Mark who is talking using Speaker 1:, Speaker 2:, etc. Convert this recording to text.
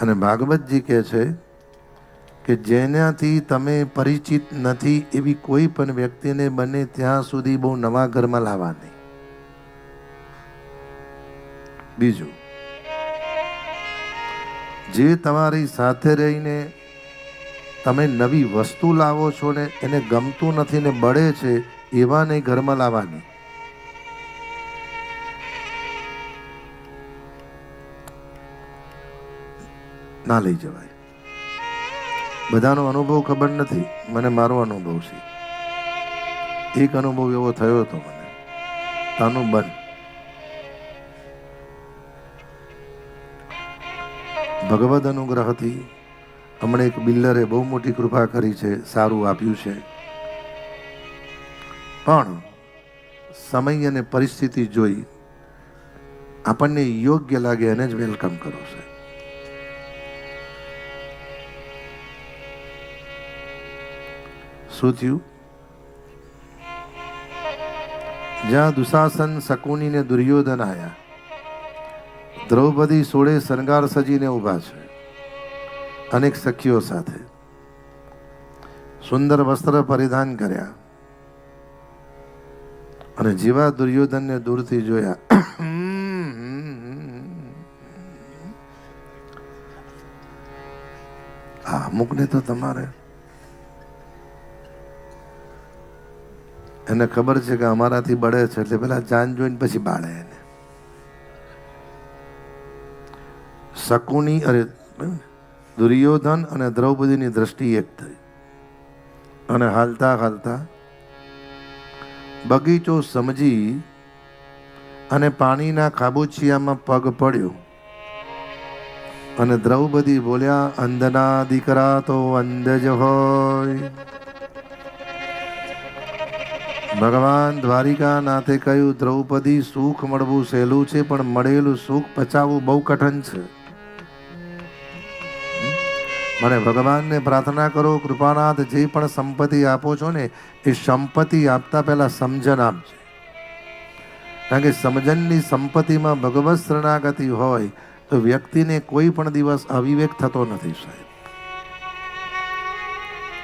Speaker 1: અને ભાગવતજી કહે છે કે જેનાથી તમે પરિચિત નથી એવી કોઈ પણ વ્યક્તિને બને ત્યાં સુધી બહુ નવા ઘરમાં લાવવા નહીં બીજું, જે તમારી સાથે રહીને તમે નવી વસ્તુ લાવો છો ને એને ગમતું નથી ને બળે છે એવાને ઘરમાં લાવવાની. ના લઈ જવાય. બધાનો અનુભવ ખબર નથી, મને મારો અનુભવ છે. એક અનુભવ એવો થયો હતો મને. તાનું બંધ ભગવદ અનુગ્રહથી હમણાં એક બિલ્ડરે બહુ મોટી કૃપા કરી છે, સારું આપ્યું છે. પણ સમય અને પરિસ્થિતિ જોઈ આપણને યોગ્ય લાગે એને જ વેલકમ કરો છે શું થયું? જ્યાં દુશાસન શકુની ને દુર્યોધન આવ્યા દ્રૌપદી સોળે શણગાર સજીને ઊભા છે, અનેક સખીઓ સાથે. સુંદર વસ્ત્ર પરિધાન કર્યા અને જેવા દુર્યોધનને દૂરથી જોયા. આ અમુકને તો તમારે એને ખબર છે કે અમારાથી બળે છે, એટલે પેલા જાન જોઈને પછી બાળે એને. શકુની અરે દુર્યોધન અને દ્રૌપદીની દ્રષ્ટિ એક થઈ. અને હાલતા હાલતા બગીચો સમજી અને પાણીના ખાબોચિયામાં પગ પડ્યો. અને દ્રૌપદી બોલ્યા અંધના દીકરા તો અંધ જ હોય. ભગવાન દ્વારિકા નાથે કહ્યું, દ્રૌપદી સુખ મળવું સહેલું છે, પણ મળેલું સુખ પચાવવું બહુ કઠણ છે. મને ભગવાનને પ્રાર્થના કરો, કૃપાનાથ, જે પણ સંપત્તિ આપો છો ને, એ સંપત્તિ આપતા પહેલાં સમજણ આપજે. કારણ કે સમજણની સંપત્તિમાં ભગવત શરણાગતિ હોય, તો વ્યક્તિને કોઈ પણ દિવસ અવિવેક થતો નથી સાહેબ.